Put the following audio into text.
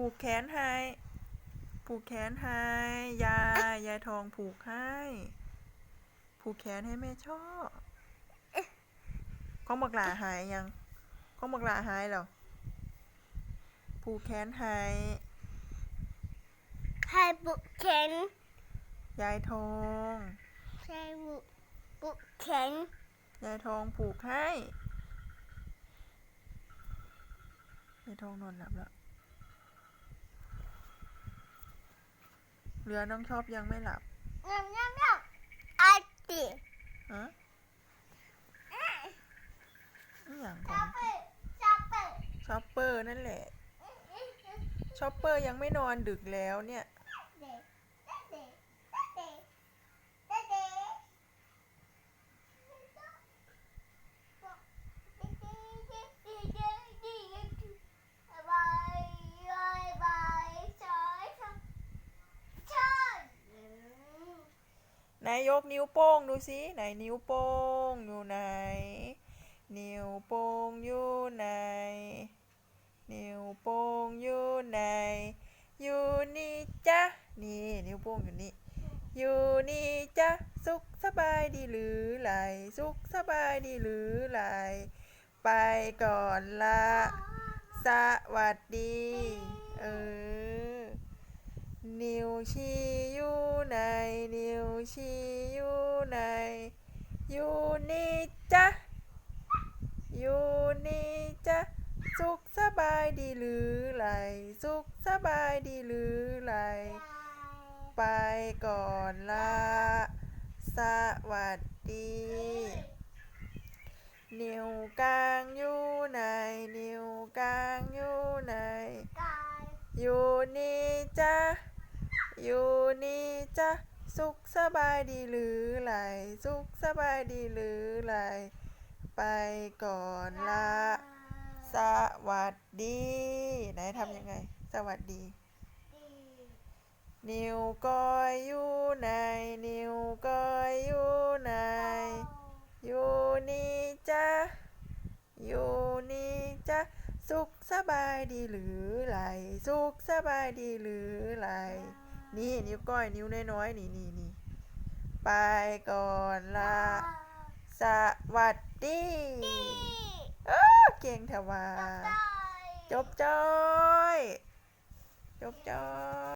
ผูกแขนให้ ผูกแขนให้ยายยายทองผูกให้ ผูกแขนให้แม่ชอบของบักหลาหายยังของบักหลาหายแล้วผูกแขนให้ให้บุกแข็งยายทองให้บุกบุกแข็งยายทองผูกให้ยายทองนอนหลับแล้ว เหลือน้องชอบยังไม่หลับงามงามงามอาติฮะอหย่างขจัอบงไปจับไปชอปเปอร์นั่นแหละชอปเปอร์ยังไม่นอนดึกแล้วเนี่ย เด็กเด็กเด็กเด็กเด็กบายบายบายชอยชอย ไหน ยกนิ้วโป้งดูสิไหนนิ้วโป้งอยู่ไหน นิ้วโป้งอยู่ไหน นิ้วโป้งอยู่ไหน อยู่นี่จ้ะนี่นิ้วโป้งอยู่นี่อยู่นี่จ้ะสุขสบายดีหรือไรสุขสบายดีหรือไรไปก่อนละ สวัสดี เออ นิ้วชี้อยู่ไหนนิ้วชี้อยู่ไหนอยู่นี่จ้ะอยู่นี่จ้ะสุขสบายดีหรือไรสุขสบายดีหรือไรไปก่อนละสวัสดีนิ้วกลางอยู่ไหนนิ้วกลางอยู่ไหนอยู่นี่จ้ะ อยู่นี่จ้ะสุขสบายดีหรือไรสุขสบายดีหรือไรไปก่อนละ สวัสดี ไหนทำยังไง สวัสดี นิวก้อยอยู่ไหนนิวก้อยอยู่ไหนอยู่นี่จ้ะอยู่นี่จ้ะสุขสบายดีหรือไรสุขสบายดีหรือไร นี่นิ้วก้อยนิ้วน้อยๆนี่นี่นี่ไปก่อนละสวัสดีเออเก่งเถอะว่าจบจ้อย จบจ้อย